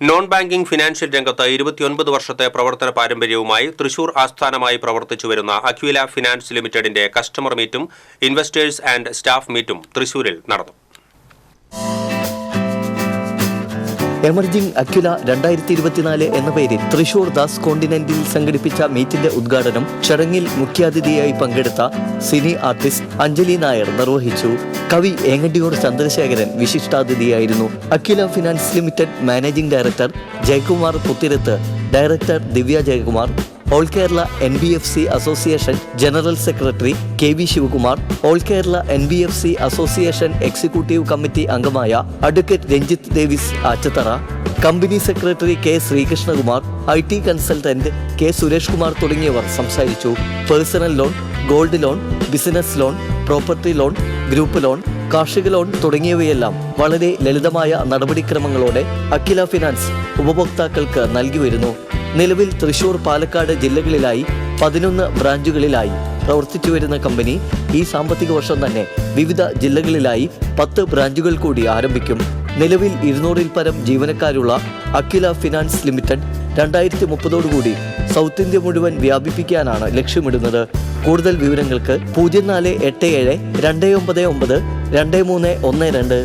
Non banking financial രംഗത്ത് ഇരുപത്തിയൊൻപത് വർഷത്തെ പ്രവർത്തന പാരമ്പര്യവുമായി തൃശൂർ ആസ്ഥാനമായി പ്രവർത്തിച്ചു വരുന്ന അക്വില ഫിനാൻസ് ലിമിറ്റഡിന്റെ കസ്റ്റമർ മീറ്റും ഇൻവെസ്റ്റേഴ്സ് ആൻഡ് സ്റ്റാഫ് മീറ്റും തൃശൂരിൽ നടന്നു. എമർജിംഗ് അക്യുല രണ്ടായിരത്തി ഇരുപത്തിനാല് എന്ന പേരിൽ തൃശൂർ ദാസ് കോണ്ടിനെന്റിൽ സംഘടിപ്പിച്ച മീറ്റിന്റെ ഉദ്ഘാടനം ചടങ്ങിൽ മുഖ്യാതിഥിയായി പങ്കെടുത്ത സിനി ആർട്ടിസ്റ്റ് അഞ്ജലി നായർ നിർവഹിച്ചു. കവി Engandiyur Chandrasekharan വിശിഷ്ടാതിഥിയായിരുന്നു. Aquila finance limited managing director Jayakumar Puthirath director Divya Jayakumar all Kerala N B F C association general secretary K V Sivakumar all Kerala N B F C association executive committee അംഗമായ advocate Ranjith Devis Achathara company secretary K Sreekrishnakumar I T consultant K Suresh Kumar തുടങ്ങിയവർ സംസാരിച്ചു. Personal loan gold loan business loan property loan group loan കാർഷിക loan തുടങ്ങിയവയെല്ലാം വളരെ ലളിതമായ നടപടിക്രമങ്ങളോടെ അഖില finance ഉപഭോക്താക്കൾക്ക് നൽകി വരുന്നു. നിലവിൽ തൃശൂർ പാലക്കാട് ജില്ലകളിലായി പതിനൊന്ന് ബ്രാഞ്ചുകളിലായി പ്രവർത്തിച്ചു വരുന്ന കമ്പനി ഈ സാമ്പത്തിക വർഷം തന്നെ വിവിധ ജില്ലകളിലായി പത്ത് ബ്രാഞ്ചുകൾ കൂടി ആരംഭിക്കും. നിലവിൽ ഇരുന്നൂറിൽ പരം ജീവനക്കാരുള്ള അഖില ഫിനാൻസ് ലിമിറ്റഡ് രണ്ടായിരത്തി മുപ്പതോടുകൂടി സൗത്ത് ഇന്ത്യ മുഴുവൻ വ്യാപിപ്പിക്കാനാണ് ലക്ഷ്യമിടുന്നത്. കൂടുതൽ വിവരങ്ങൾക്ക് പൂജ്യം നാല് എട്ട് ഏഴ് രണ്ട് ഒമ്പത് ഒമ്പത് രണ്ട് മൂന്ന് ഒന്ന് രണ്ട്.